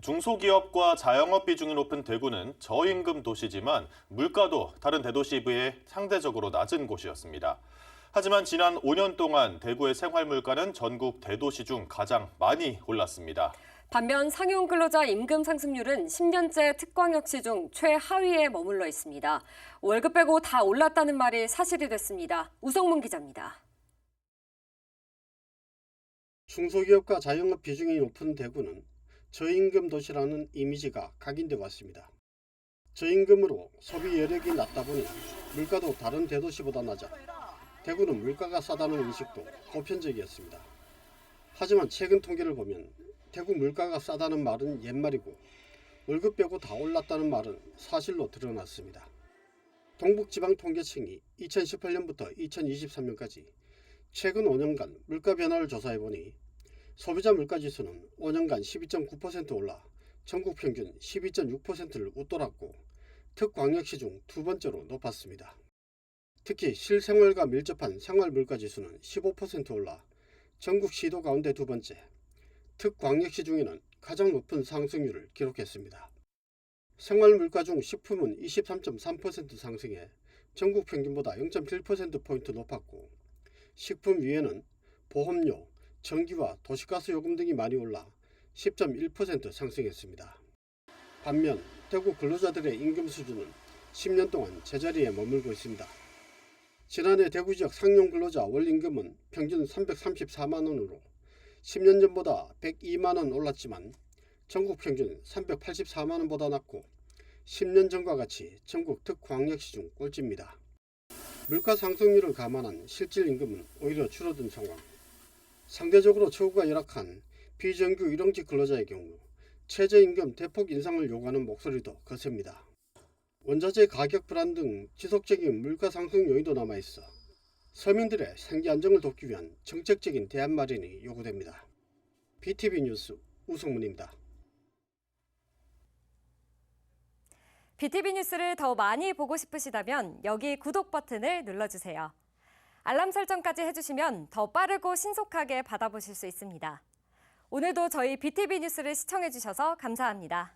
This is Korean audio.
중소기업과 자영업 비중이 높은 대구는 저임금 도시지만 물가도 다른 대도시에 비해 상대적으로 낮은 곳이었습니다. 하지만 지난 5년 동안 대구의 생활 물가는 전국 대도시 중 가장 많이 올랐습니다. 반면 상용 근로자 임금 상승률은 10년째 특광역시 중 최하위에 머물러 있습니다. 월급 빼고 다 올랐다는 말이 사실이 됐습니다. 우성문 기자입니다. 중소기업과 자영업 비중이 높은 대구는 저임금 도시라는 이미지가 각인돼 왔습니다. 저임금으로 소비 여력이 낮다 보니 물가도 다른 대도시보다 낮아 대구는 물가가 싸다는 인식도 보편적이었습니다. 하지만 최근 통계를 보면 대구 물가가 싸다는 말은 옛말이고 월급 빼고 다 올랐다는 말은 사실로 드러났습니다. 동북지방통계청이 2018년부터 2023년까지 최근 5년간 물가 변화를 조사해 보니 소비자 물가 지수는 5년간 12.9% 올라 전국 평균 12.6%를 웃돌았고 특광역시 중 두 번째로 높았습니다. 특히 실생활과 밀접한 생활 물가 지수는 15% 올라 전국 시도 가운데 두 번째, 특광역시 중에는 가장 높은 상승률을 기록했습니다. 생활 물가 중 식품은 23.3% 상승해 전국 평균보다 0.7%포인트 높았고 식품 위에는 보험료, 전기와 도시가스 요금 등이 많이 올라 10.1% 상승했습니다. 반면 대구 근로자들의 임금 수준은 10년 동안 제자리에 머물고 있습니다. 지난해 대구 지역 상용 근로자 월 임금은 평균 334만 원으로 10년 전보다 102만 원 올랐지만 전국 평균 384만 원보다 낮고 10년 전과 같이 전국 특광역시 중 꼴찌입니다. 물가 상승률을 감안한 실질 임금은 오히려 줄어든 상황. 상대적으로 처우가 열악한 비정규 일용직 근로자의 경우 최저임금 대폭 인상을 요구하는 목소리도 거셉니다. 원자재 가격 불안 등 지속적인 물가 상승 요인도 남아있어 서민들의 생계 안정을 돕기 위한 정책적인 대안 마련이 요구됩니다. BTV 뉴스 우성문입니다. BTV 뉴스를 더 많이 보고 싶으시다면 여기 구독 버튼을 눌러주세요. 알람 설정까지 해주시면 더 빠르고 신속하게 받아보실 수 있습니다. 오늘도 저희 BTV 뉴스를 시청해주셔서 감사합니다.